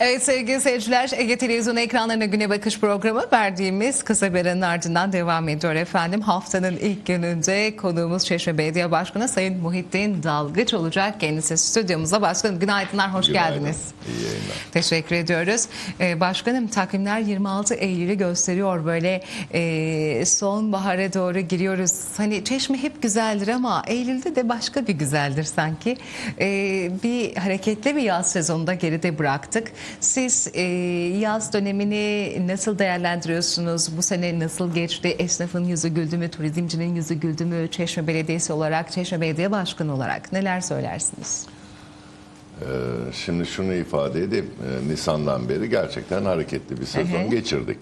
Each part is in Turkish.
Evet sevgili seyirciler Ege Televizyonu ekranlarına güne bakış programı verdiğimiz kısa bir aranın ardından devam ediyor efendim. Haftanın ilk gününde konuğumuz Çeşme Belediye Başkanı Sayın Muhittin Dalgıç olacak. Kendisi stüdyomuza. Başkanım günaydınlar, hoş Günaydın. geldiniz. İyi yayınlar. Teşekkür ediyoruz. Ee, başkanım takvimler 26 Eylül'ü gösteriyor. Böyle e, sonbahara doğru giriyoruz. Hani Çeşme hep güzeldir ama Eylül'de de başka bir güzeldir sanki. Ee, bir hareketli bir yaz sezonunda geride bıraktık. Siz e, yaz dönemini nasıl değerlendiriyorsunuz? Bu sene nasıl geçti? Esnafın yüzü güldü mü? Turizmcinin yüzü güldü mü? Çeşme Belediyesi olarak, Çeşme Belediye Başkanı olarak neler söylersiniz? Ee, Şimdi şunu ifade edeyim. Ee, Nisan'dan beri gerçekten hareketli bir sezon Hı hı. geçirdik.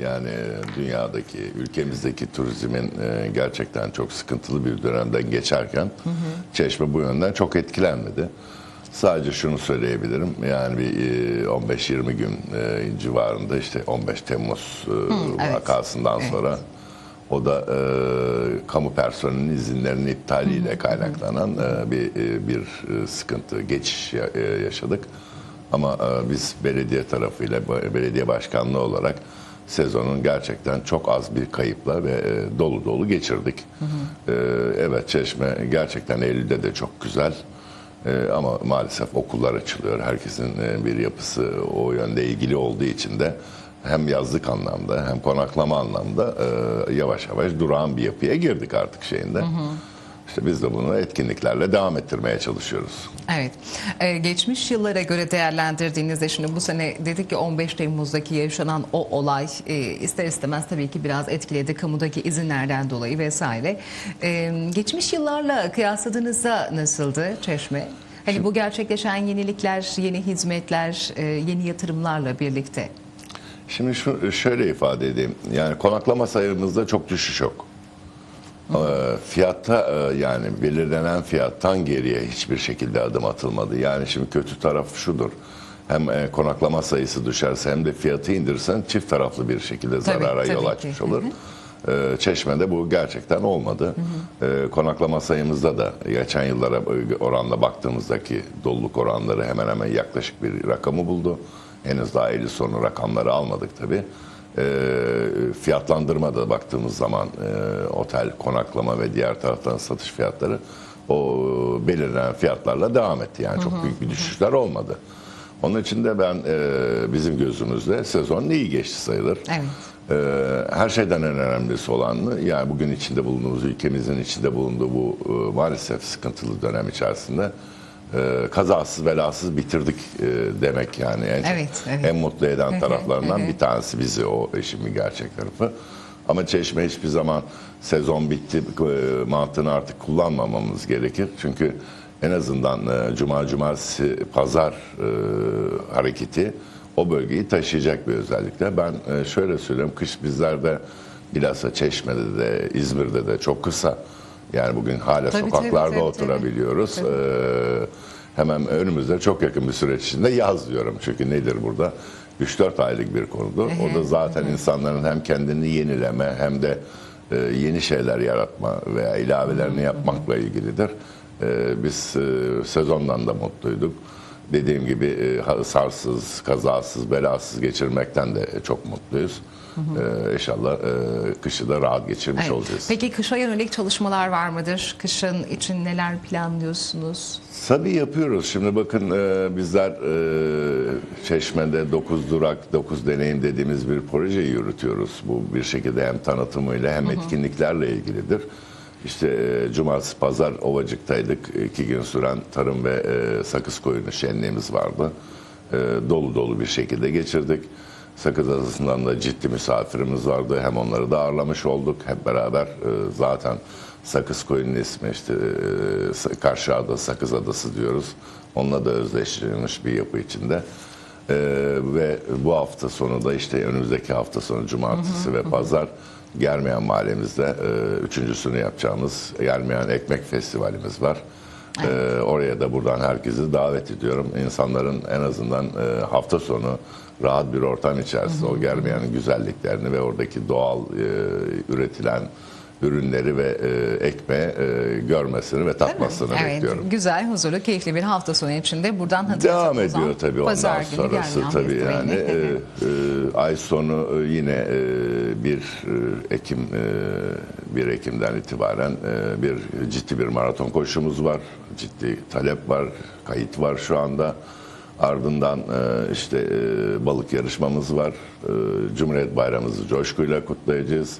Yani dünyadaki, ülkemizdeki turizmin e, gerçekten çok sıkıntılı bir dönemden geçerken Çeşme bu yönden çok etkilenmedi. Sadece şunu söyleyebilirim. Yani bir e, 15-20 gün e, civarında işte 15 Temmuz e, evet. vakasından sonra o da e, kamu personelinin izinlerinin iptaliyle kaynaklanan e, bir e, bir e, sıkıntı, geçiş ya- e, yaşadık. Ama e, biz belediye tarafıyla, belediye başkanlığı olarak sezonun gerçekten çok az bir kayıpla ve e, dolu dolu geçirdik. E, evet Çeşme gerçekten Eylül'de de çok güzel. E, ama maalesef okullar açılıyor. Herkesin e, bir yapısı o yönde ilgili olduğu için de hem yazlık anlamda hem konaklama anlamda e, yavaş yavaş durağan bir yapıya girdik artık şeyinde. İşte biz de bunu etkinliklerle devam ettirmeye çalışıyoruz. Evet. Ee, geçmiş yıllara göre değerlendirdiğinizde şimdi bu sene dedik ki 15 Temmuz'daki yaşanan o olay e, ister istemez tabii ki biraz etkiledi kamudaki izinlerden dolayı vesaire. Ee, geçmiş yıllarla kıyasladığınızda nasıldı Çeşme? Hani bu gerçekleşen yenilikler, yeni hizmetler, e, yeni yatırımlarla birlikte. Şimdi şu, şöyle ifade edeyim. Yani konaklama sayımızda çok düşüş yok. Ee, Fiyatta e, yani belirlenen fiyattan geriye hiçbir şekilde adım atılmadı. Yani şimdi kötü taraf şudur. Hem e, konaklama sayısı düşerse hem de fiyatı indirsen çift taraflı bir şekilde zarara tabii yol ki. açmış olur. Ee, Çeşme'de bu gerçekten olmadı. Ee, Konaklama sayımızda da geçen yıllara oranla baktığımızdaki doluluk oranları hemen hemen yaklaşık bir rakamı buldu. Henüz daha Eylül sonu rakamları almadık tabii. Ee, fiyatlandırmada baktığımız zaman e, otel, konaklama ve diğer taraftan satış fiyatları o belirlenen fiyatlarla devam etti. Yani çok büyük bir düşüşler olmadı. Onun için de ben e, bizim gözümüzde sezon iyi geçti sayılır. Evet. Ee, her şeyden en önemlisi olan yani bugün içinde bulunduğumuz ülkemizin içinde bulunduğu bu e, maalesef sıkıntılı dönem içerisinde e, kazasız belasız bitirdik e, demek yani en, Evet, evet. en mutlu eden taraflarından bir tanesi bizi o işin gerçek tarafı. Ama Çeşme hiçbir zaman sezon bitti e, mantığını artık kullanmamamız gerekir. Çünkü en azından e, cuma, cumartesi, pazar e, hareketi o bölgeyi taşıyacak bir özellikle. Ben e, şöyle söyleyeyim, kış bizlerde bilhassa Çeşme'de de İzmir'de de çok kısa. Yani bugün hala Tabii, sokaklarda tabii, tabii, oturabiliyoruz. Ee, hemen önümüzde çok yakın bir süreç içinde yaz diyorum. Çünkü nedir burada? 3-4 aylık bir konudur. O da zaten insanların hem kendini yenileme hem de e, yeni şeyler yaratma veya ilavelerini yapmakla ilgilidir. Ee, biz e, sezondan da mutluyduk. Dediğim gibi e, sarsız, kazasız, belasız geçirmekten de çok mutluyuz. Ee, inşallah e, kışı da rahat geçirmiş Evet. olacağız. Peki kışa yönelik çalışmalar var mıdır? Kışın için neler planlıyorsunuz? Tabii yapıyoruz. Şimdi bakın e, bizler e, Çeşme'de 9 durak, 9 deneyim dediğimiz bir proje yürütüyoruz. Bu bir şekilde hem tanıtımıyla hem etkinliklerle ilgilidir. İşte e, cumartesi pazar Ovacık'taydık. İki gün süren tarım ve e, sakız koyunu şenliğimiz vardı. E, dolu dolu bir şekilde geçirdik. Sakız Adası'ndan da ciddi misafirimiz vardı. Hem onları da ağırlamış olduk. Hep beraber e, zaten Sakız Koyun'un ismi işte e, Karşı Ada, Sakız Adası diyoruz. Onunla da özdeşleştirilmiş bir yapı içinde. E, ve bu hafta sonu da işte önümüzdeki hafta sonu cumartesi ve pazar Germeyan mahallemizde e, üçüncüsünü yapacağımız Germeyan Ekmek Festivalimiz var. E, oraya da buradan herkesi davet ediyorum. İnsanların en azından e, hafta sonu rahat bir ortam içerisinde o Germeyan'ın güzelliklerini ve oradaki doğal e, üretilen ürünleri ve e, ekmeği e, görmesini ve tatmasını Evet, bekliyorum. güzel, huzurlu, keyifli bir hafta sonu içinde buradan hatırlatıp Devam ediyor tabii ondan sonrası tabii yani e, e, ay sonu e, yine e, bir e, Ekim e, 1 Ekim'den itibaren bir ciddi bir maraton koşumuz var. Ciddi talep var, kayıt var şu anda. Ardından işte balık yarışmamız var. Cumhuriyet Bayramımızı coşkuyla kutlayacağız.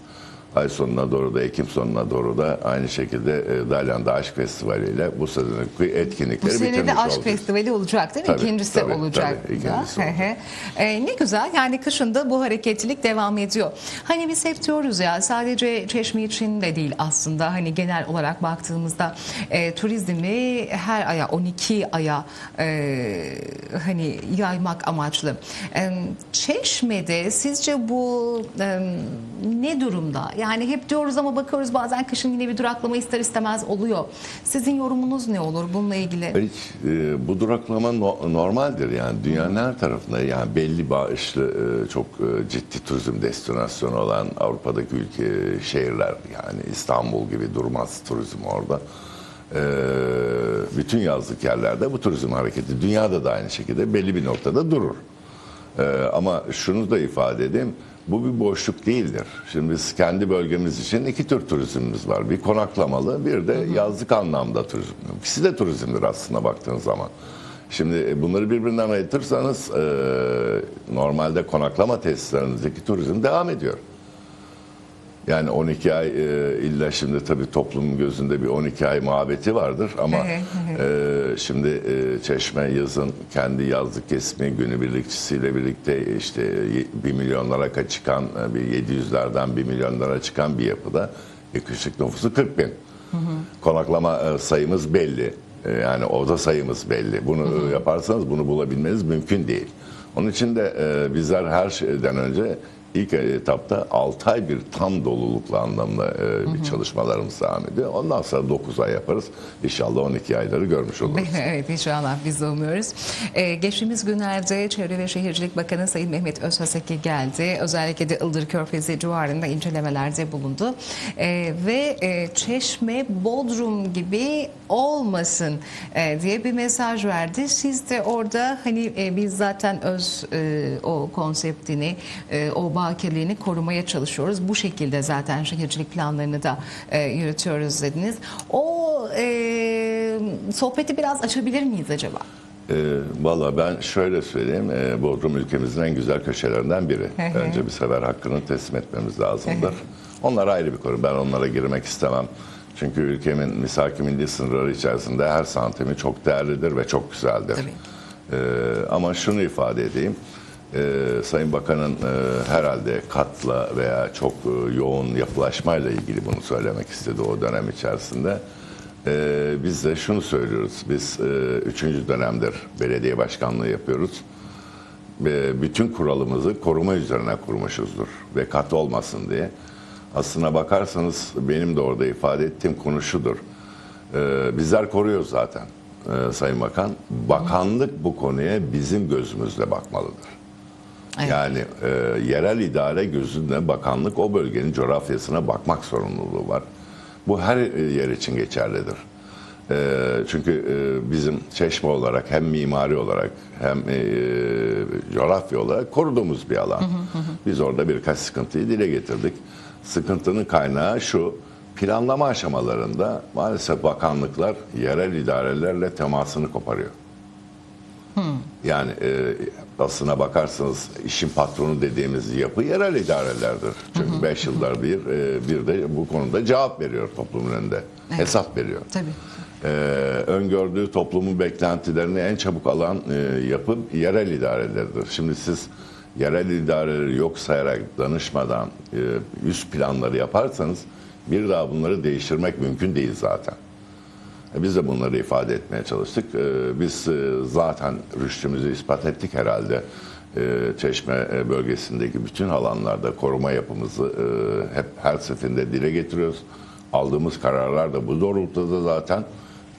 Ay sonuna doğru da Ekim sonuna doğru da aynı şekilde e, Dalyan'da Aşk Festivali ile bu sezonki Bu etkinlikleri sene bitirmiş de Aşk olacağız. Festivali olacak değil mi? Tabii, İkincisi tabii, olacak. tabii, ikincisi da. Hı hı. Ee, ne güzel yani kışın da bu hareketlilik devam ediyor. Hani biz hep diyoruz ya sadece Çeşme için de değil aslında hani genel olarak baktığımızda e, turizmi her aya 12 aya e, hani yaymak amaçlı. E, Çeşme'de sizce bu e, ne durumda? Yani hep diyoruz ama bakıyoruz bazen kışın yine bir duraklama ister istemez oluyor. Sizin yorumunuz ne olur bununla ilgili? Hiç, e, bu duraklama no- normaldir yani dünyanın her tarafında yani belli bağışlı e, çok e, ciddi turizm destinasyonu olan Avrupa'daki ülke şehirler yani İstanbul gibi durmaz turizm orada. E, bütün yazlık yerlerde bu turizm hareketi dünyada da aynı şekilde belli bir noktada durur. Ee, ama şunu da ifade edeyim. Bu bir boşluk değildir. Şimdi biz kendi bölgemiz için iki tür turizmimiz var. Bir konaklamalı, bir de yazlık anlamda turizm. İkisi de turizmdir aslında baktığınız zaman. Şimdi e, bunları birbirinden ayırtırsanız e, normalde konaklama tesislerinizdeki turizm devam ediyor. Yani 12 ay e, illa şimdi tabii toplumun gözünde bir 12 ay muhabbeti vardır ama e, şimdi e, Çeşme yazın kendi yazlık kesimi günübirlikçisiyle birlikte işte 1 milyonlara çıkan e, bir 700'lerden 1 milyonlara çıkan bir yapıda e, nüfusu 40 bin. Konaklama e, sayımız belli. E, Yani oda sayımız belli. Bunu e, yaparsanız bunu bulabilmeniz mümkün değil. Onun için de e, bizler her şeyden önce ilk etapta 6 ay bir tam dolulukla anlamda e, bir çalışmalarımız devam ediyor. Ondan sonra 9 ay yaparız. İnşallah 12 ayları görmüş oluruz. Evet inşallah biz de umuyoruz. Ee, geçtiğimiz günlerde Çevre ve Şehircilik Bakanı Sayın Mehmet Özhaseki geldi. Özellikle de Ildır Körfezi civarında incelemelerde bulundu. Ee, ve e, Çeşme, Bodrum gibi olmasın e, diye bir mesaj verdi. Siz de orada hani e, biz zaten öz e, o konseptini, e, o bakirliğini korumaya çalışıyoruz. Bu şekilde zaten şehircilik planlarını da e, yürütüyoruz dediniz. O e, sohbeti biraz açabilir miyiz acaba? E, Valla ben şöyle söyleyeyim. E, Bodrum ülkemizin en güzel köşelerinden biri. Önce bir sefer hakkını teslim etmemiz lazımdır. Onlar ayrı bir konu. Ben onlara girmek istemem. Çünkü ülkemin misaki milli sınırları içerisinde her santimi çok değerlidir ve çok güzeldir. Tabii. Ee, ama şunu ifade edeyim. Ee, Sayın Bakan'ın e, herhalde katla veya çok e, yoğun yapılaşmayla ilgili bunu söylemek istedi o dönem içerisinde. Ee, biz de şunu söylüyoruz. Biz e, üçüncü dönemdir belediye başkanlığı yapıyoruz. Ve bütün kuralımızı koruma üzerine kurmuşuzdur. Ve kat olmasın diye. Aslına bakarsanız benim de orada ifade ettiğim konu şudur. Ee, bizler koruyoruz zaten e, Sayın Bakan. Bakanlık bu konuya bizim gözümüzle bakmalıdır. Evet. Yani e, yerel idare gözünde bakanlık o bölgenin coğrafyasına bakmak sorumluluğu var. Bu her e, yer için geçerlidir. E, çünkü e, bizim Çeşme olarak hem mimari olarak hem e, coğrafya olarak koruduğumuz bir alan. Biz orada birkaç sıkıntıyı dile getirdik. Sıkıntının kaynağı şu, planlama aşamalarında maalesef bakanlıklar yerel idarelerle temasını koparıyor. Yani e, aslına bakarsanız işin patronu dediğimiz yapı yerel idarelerdir. Çünkü 5 yılda bir e, bir de bu konuda cevap veriyor toplumun önünde. Hesap veriyor. Tabii. E, öngördüğü toplumun beklentilerini en çabuk alan e, yapı yerel idarelerdir. Şimdi siz yerel idareleri yok sayarak danışmadan e, üst planları yaparsanız bir daha bunları değiştirmek mümkün değil zaten. E, Biz de bunları ifade etmeye çalıştık. E, Biz e, zaten rüştümüzü ispat ettik herhalde. Çeşme bölgesindeki bütün alanlarda koruma yapımızı hep her seferinde dile getiriyoruz. Aldığımız kararlar da bu doğrultuda zaten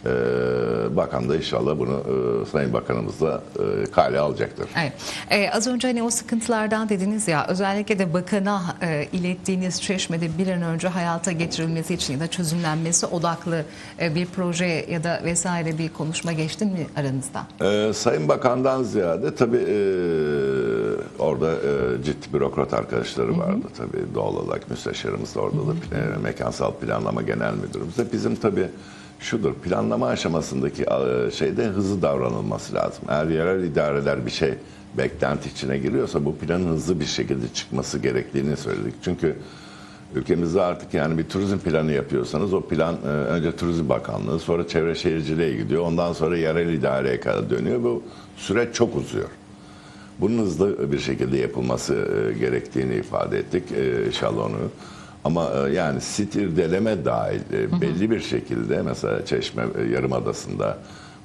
Ee, bakan da inşallah bunu e, Sayın Bakanımızla e, kale alacaktır. Evet. Ee, az önce hani o sıkıntılardan dediniz ya özellikle de bakana e, ilettiğiniz çeşmede bir an önce hayata geçirilmesi için ya da çözümlenmesi odaklı e, bir proje ya da vesaire bir konuşma geçti mi aranızda? Ee, Sayın Bakan'dan ziyade tabii e, orada e, ciddi bürokrat arkadaşları vardı tabii doğal olarak müsteşarımız da oradadır. E, mekansal planlama genel müdürümüz de. Bizim tabii şudur planlama aşamasındaki e, şeyde hızlı davranılması lazım. Eğer yerel idareler bir şey beklenti içine giriyorsa bu planın hızlı bir şekilde çıkması gerektiğini söyledik. Çünkü Ülkemizde artık yani bir turizm planı yapıyorsanız o plan e, önce Turizm Bakanlığı sonra Çevre Şehirciliğe gidiyor. Ondan sonra yerel idareye kadar dönüyor. Bu süreç çok uzuyor. Bunun hızlı bir şekilde yapılması e, gerektiğini ifade ettik. E, inşallah onu. Ama e, yani sit irdeleme dahil e, belli bir şekilde mesela Çeşme e, Yarımadası'nda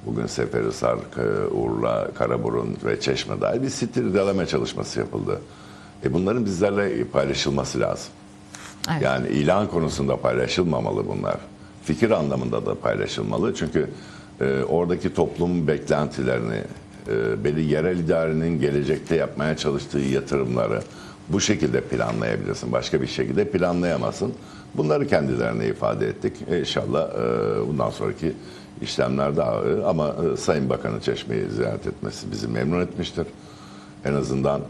bugün Seferihisar, Urla, Karaburun ve Çeşme dahil bir sit irdeleme çalışması yapıldı. E bunların bizlerle paylaşılması lazım. Evet. Yani ilan konusunda paylaşılmamalı bunlar. Fikir anlamında da paylaşılmalı. Çünkü e, oradaki toplum beklentilerini, e, belli yerel idarenin gelecekte yapmaya çalıştığı yatırımları bu şekilde planlayabilirsin. Başka bir şekilde planlayamazsın. Bunları kendilerine ifade ettik. E, inşallah e, bundan sonraki işlemler daha e, ama e, Sayın Bakan'ın Çeşme'yi ziyaret etmesi bizi memnun etmiştir. En azından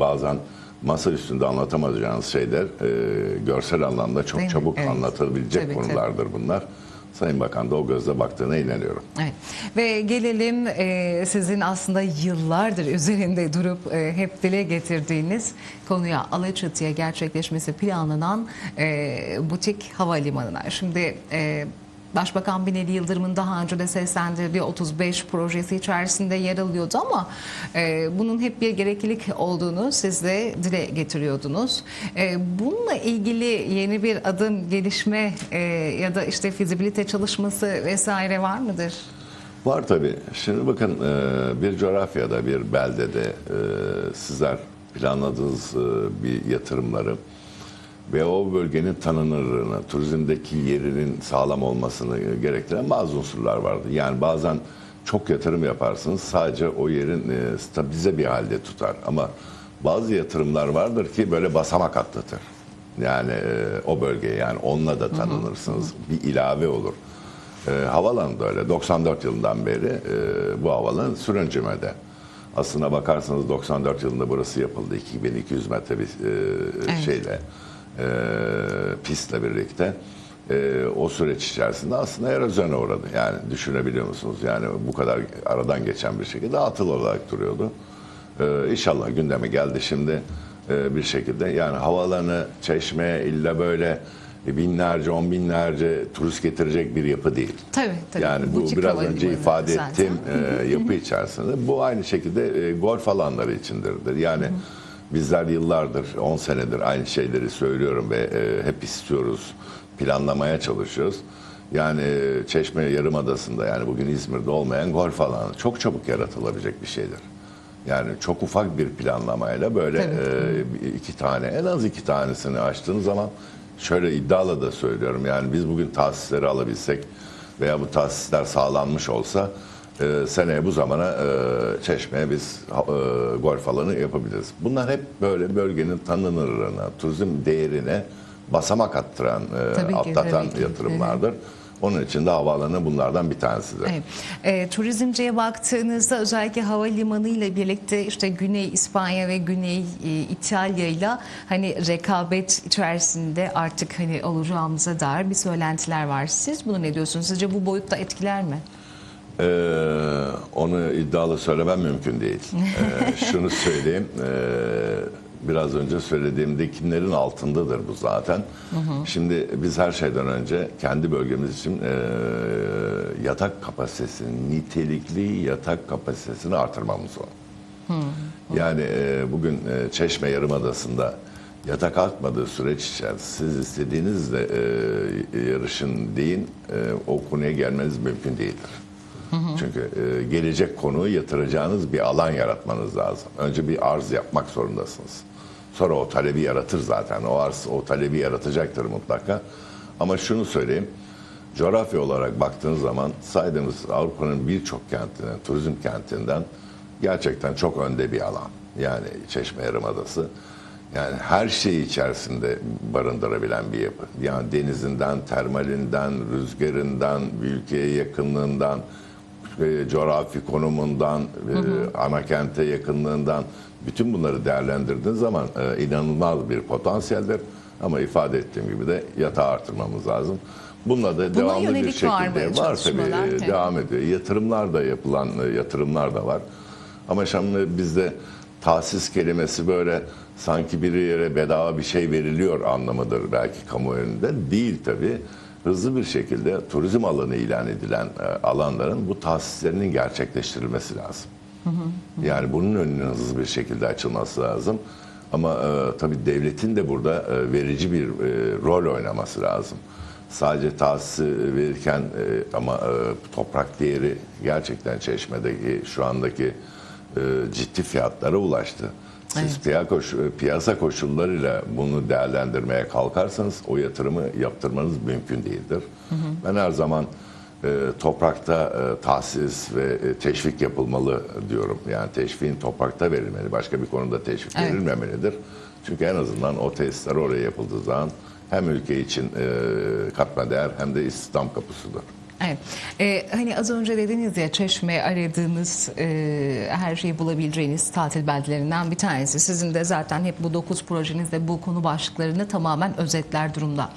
bazen masa üstünde anlatamayacağınız şeyler görsel anlamda çok Değil çabuk Evet. anlatılabilecek Tabii, konulardır bunlar. Sayın Bakan da o gözle baktığına inanıyorum. Evet. Ve gelelim e, sizin aslında yıllardır üzerinde durup e, hep dile getirdiğiniz konuya Alaçatı'ya gerçekleşmesi planlanan e, butik havalimanına. Şimdi e, Başbakan Binali Yıldırım'ın daha önce de seslendirdiği 35 projesi içerisinde yer alıyordu ama e, bunun hep bir gereklilik olduğunu siz de dile getiriyordunuz. E, bununla ilgili yeni bir adım, gelişme e, ya da işte fizibilite çalışması vesaire var mıdır? Var tabii. Şimdi bakın e, bir coğrafyada, bir beldede e, sizler planladığınız e, bir yatırımları ve o bölgenin tanınırlığını, turizmdeki yerinin sağlam olmasını gerektiren bazı unsurlar vardı. Yani bazen çok yatırım yaparsınız sadece o yerin e, stabilize bir halde tutar. Ama bazı yatırımlar vardır ki böyle basamak atlatır. Yani e, o bölgeye yani onunla da tanınırsınız. Bir ilave olur. E, havalan da öyle. 94 yılından beri e, bu havalan Sürüncüme'de. Aslına bakarsanız 94 yılında burası yapıldı. 2200 metre bir e, Evet. şeyle e, pistle birlikte. E, o süreç içerisinde aslında erozyona uğradı. Yani düşünebiliyor musunuz? Yani bu kadar aradan geçen bir şekilde atıl olarak duruyordu. E, inşallah gündeme geldi şimdi e, bir şekilde. Yani havalarını çeşmeye illa böyle binlerce, on binlerce turist getirecek bir yapı değil. Tabii tabii. Yani bu Butik biraz önce ifade zaten. ettiğim e, yapı içerisinde. Bu aynı şekilde e, golf alanları içindir. Yani bizler yıllardır, 10 senedir aynı şeyleri söylüyorum ve e, hep istiyoruz, planlamaya çalışıyoruz. Yani e, Çeşme Yarımadası'nda yani bugün İzmir'de olmayan golf alanı çok çabuk yaratılabilecek bir şeydir. Yani çok ufak bir planlamayla böyle e, iki tane en az iki tanesini açtığınız zaman şöyle iddialı da söylüyorum yani biz bugün tahsisleri alabilsek veya bu tahsisler sağlanmış olsa e, seneye bu zamana e, Çeşme'ye biz e, golf alanı yapabiliriz. Bunlar hep böyle bölgenin tanınırlığına, turizm değerine basamak attıran, e, Tabii ki, atlatan tabii ki. yatırımlardır. Onun için de havaalanı bunlardan bir tanesidir. Evet. E, turizmciye baktığınızda özellikle havalimanı ile birlikte işte Güney İspanya ve Güney e, İtalya ile hani rekabet içerisinde artık hani olacağımıza dair bir söylentiler var. Siz bunu ne diyorsunuz? Sizce bu boyutta etkiler mi? Ee, onu iddialı söylemem mümkün değil. Ee, şunu söyleyeyim. ee, biraz önce söylediğimdekilerin altındadır bu zaten. Şimdi biz her şeyden önce kendi bölgemiz için ee, yatak kapasitesini, nitelikli yatak kapasitesini artırmamız lazım. Yani ee, bugün ee, Çeşme Yarımadası'nda yatak artmadığı süreç içerisinde siz istediğinizde ee, yarışın deyin ee, o konuya gelmeniz mümkün değildir. Çünkü e, gelecek konuyu yatıracağınız bir alan yaratmanız lazım. Önce bir arz yapmak zorundasınız. Sonra o talebi yaratır zaten. O arz o talebi yaratacaktır mutlaka. Ama şunu söyleyeyim. coğrafya olarak baktığınız zaman saydığımız Avrupa'nın birçok kentinden, turizm kentinden gerçekten çok önde bir alan. Yani Çeşme Yarımadası. Yani her şeyi içerisinde barındırabilen bir yapı. Yani denizinden, termalinden, rüzgarından, ülkeye yakınlığından, e, coğrafi konumundan, e, ana kente yakınlığından bütün bunları değerlendirdiğin zaman e, inanılmaz bir potansiyeldir. Ama ifade ettiğim gibi de yatağı artırmamız lazım. Bununla da devamlı bir yönelik var mı şekilde var, tabii çalışmalar? e, devam ediyor. Yatırımlar da yapılan e, yatırımlar da var. Ama şimdi bizde tahsis kelimesi böyle sanki bir yere bedava bir şey veriliyor anlamıdır belki kamuoyunda. Değil tabii. Hızlı bir şekilde turizm alanı ilan edilen e, alanların bu tahsislerinin gerçekleştirilmesi lazım. Yani bunun önünün hızlı bir şekilde açılması lazım. Ama e, tabii devletin de burada e, verici bir e, rol oynaması lazım. Sadece tahsisi verirken e, ama e, toprak değeri gerçekten çeşmedeki şu andaki e, ciddi fiyatlara ulaştı. Siz piya koş- piyasa koşullarıyla bunu değerlendirmeye kalkarsanız o yatırımı yaptırmanız mümkün değildir. Ben her zaman e, toprakta e, tahsis ve e, teşvik yapılmalı diyorum. Yani teşviğin toprakta verilmeli. Başka bir konuda teşvik Evet. verilmemelidir. Çünkü en azından o tesisler oraya yapıldığı zaman hem ülke için e, katma değer hem de istihdam kapısıdır. Evet. Ee, hani az önce dediniz ya Çeşme aradığınız e, her şeyi bulabileceğiniz tatil beldelerinden bir tanesi. Sizin de zaten hep bu 9 projenizde bu konu başlıklarını tamamen özetler durumda.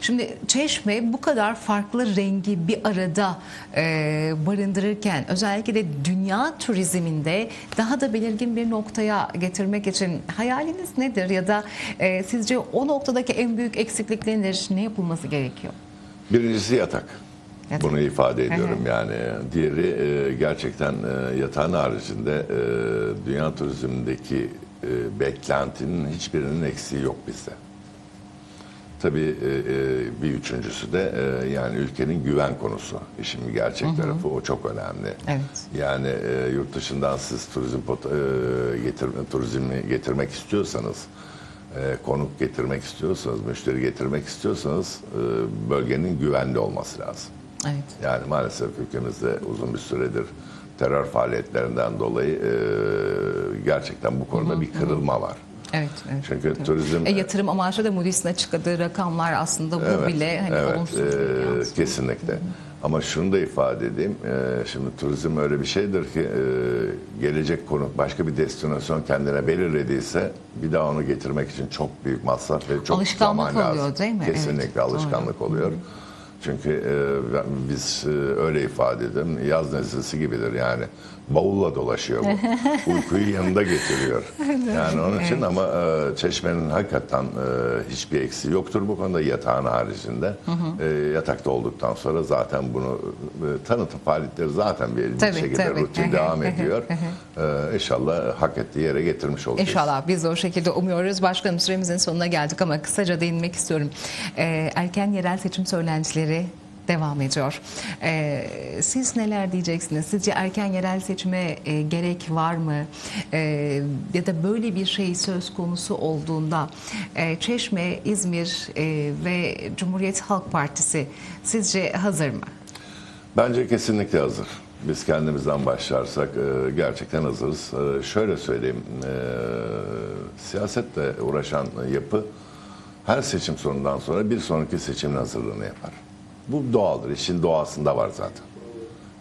Şimdi Çeşme bu kadar farklı rengi bir arada e, barındırırken özellikle de dünya turizminde daha da belirgin bir noktaya getirmek için hayaliniz nedir ya da e, sizce o noktadaki en büyük eksiklik nedir? Ne yapılması gerekiyor? Birincisi yatak. Bunu ifade ediyorum Hı hı. yani. Diğeri e, gerçekten e, yatağın haricinde e, dünya turizmindeki e, beklentinin hiçbirinin eksiği yok bizde. Tabii e, e, bir üçüncüsü de e, yani ülkenin güven konusu. İşin gerçek tarafı o çok önemli. Evet. Yani e, yurt dışından siz turizm e, getirme, turizmi getirmek istiyorsanız, e, konuk getirmek istiyorsanız, müşteri getirmek istiyorsanız e, bölgenin güvenli olması lazım. Evet. Yani maalesef ülkemizde uzun bir süredir terör faaliyetlerinden dolayı e, gerçekten bu konuda bir kırılma var. Evet, evet. Çünkü turizm E, yatırım amaçlı da Moody's'in açıkladığı rakamlar aslında bu bile hani evet, olumsuz e, bir yansıma. kesinlikle. Ama şunu da ifade edeyim. e, şimdi turizm öyle bir şeydir ki e, gelecek konuk başka bir destinasyon kendine belirlediyse bir daha onu getirmek için çok büyük masraf ve çok Alışkanlık zaman oluyor, lazım. değil mi? Kesinlikle Evet, alışkanlık oluyor. Çünkü e, biz e, öyle ifade edelim. Yaz nezlesi gibidir yani bavulla dolaşıyor bu. Uykuyu yanında getiriyor. Yani onun için ama e, Çeşme'nin hakikaten e, hiçbir eksiği yoktur bu konuda yatağın haricinde. E, yatakta olduktan sonra zaten bunu e, tanıtım faaliyetleri zaten bir, bir Tabii, şekilde tabii. rutin devam ediyor. E, inşallah hak ettiği yere getirmiş olacağız. İnşallah biz de o şekilde umuyoruz. Başkanım süremizin sonuna geldik ama kısaca değinmek istiyorum. Ee, erken yerel seçim söylentileri devam ediyor. Ee, siz neler diyeceksiniz? Sizce erken yerel seçime e, gerek var mı? Ee, ya da böyle bir şey söz konusu olduğunda e, Çeşme, İzmir e, ve Cumhuriyet Halk Partisi sizce hazır mı? Bence kesinlikle hazır. Biz kendimizden başlarsak e, gerçekten hazırız. E, şöyle söyleyeyim, e, siyasetle uğraşan yapı her seçim sonundan sonra bir sonraki seçimin hazırlığını yapar. Bu doğaldır, işin doğasında var zaten.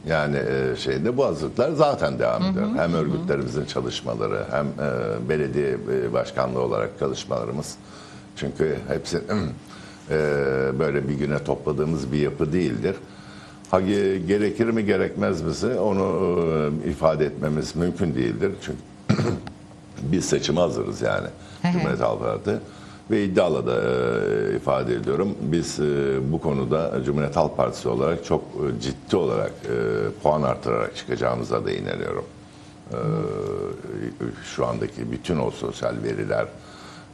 Yani e, şeyde bu hazırlıklar zaten devam ediyor. Hem örgütlerimizin çalışmaları hem e, belediye e, başkanlığı olarak çalışmalarımız. Çünkü hepsi böyle bir güne topladığımız bir yapı değildir. Ha, ge- gerekir mi gerekmez mi onu ifade etmemiz mümkün değildir. Çünkü biz seçime hazırız yani. Cumhuriyet Halk Partisi. Ve iddialı da e, ifade ediyorum. Biz e, bu konuda Cumhuriyet Halk Partisi olarak çok e, ciddi olarak puan artırarak çıkacağımıza da inanıyorum. Şu andaki bütün o sosyal veriler,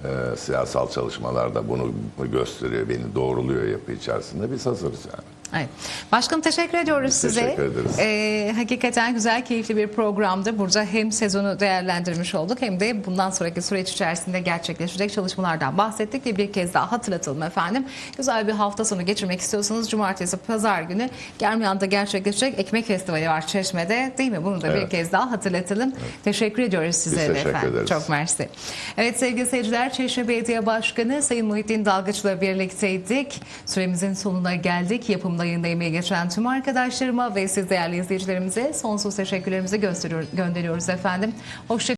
e, siyasal çalışmalar da bunu gösteriyor, beni doğruluyor yapı içerisinde. Biz hazırız yani. Evet. Başkanım teşekkür ediyoruz Biz size. teşekkür ederiz. Ee, hakikaten güzel, keyifli bir programdı. Burada hem sezonu değerlendirmiş olduk hem de bundan sonraki süreç içerisinde gerçekleşecek çalışmalardan bahsettik ve bir kez daha hatırlatalım efendim. Güzel bir hafta sonu geçirmek istiyorsanız cumartesi, pazar günü Germiyan'da gerçekleşecek Ekmek Festivali var Çeşme'de değil mi? Bunu da bir Evet. kez daha hatırlatalım. Teşekkür ediyoruz size de teşekkür efendim. ederiz. Çok mersi. Evet sevgili seyirciler Çeşme Belediye Başkanı Sayın Muhittin Dalgıç'la birlikteydik. Süremizin sonuna geldik. Yapımda yayında emeği geçen tüm arkadaşlarıma ve siz değerli izleyicilerimize sonsuz teşekkürlerimizi gösteriyor, gönderiyoruz efendim. Hoşça